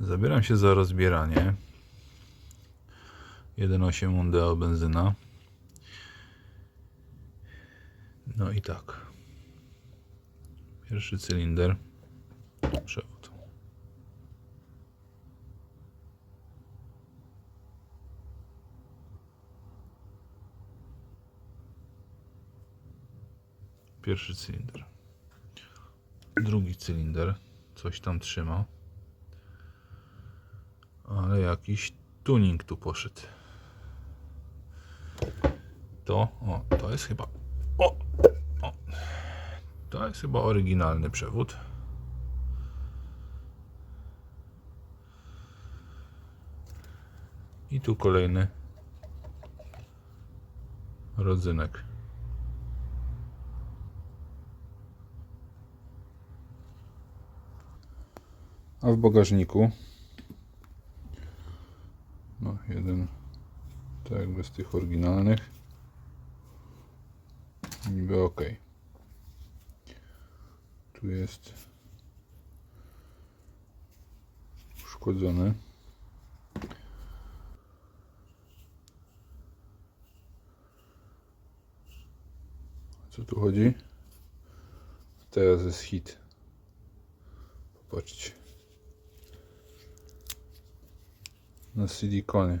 Zabieram się za rozbieranie. 1.8 Mondeo benzyna. No i tak. Pierwszy cylinder. Przewód. Pierwszy cylinder. Drugi cylinder. Coś tam trzyma. Jakiś tuning tu poszedł. To, o, to jest chyba. O, o, to jest chyba oryginalny przewód. I tu kolejny rodzynek. A w bagażniku no, jeden tak jakby z tych oryginalnych. Niby ok. Tu jest uszkodzony. Co tu chodzi? Teraz jest hit. Popatrzcie. на силиконе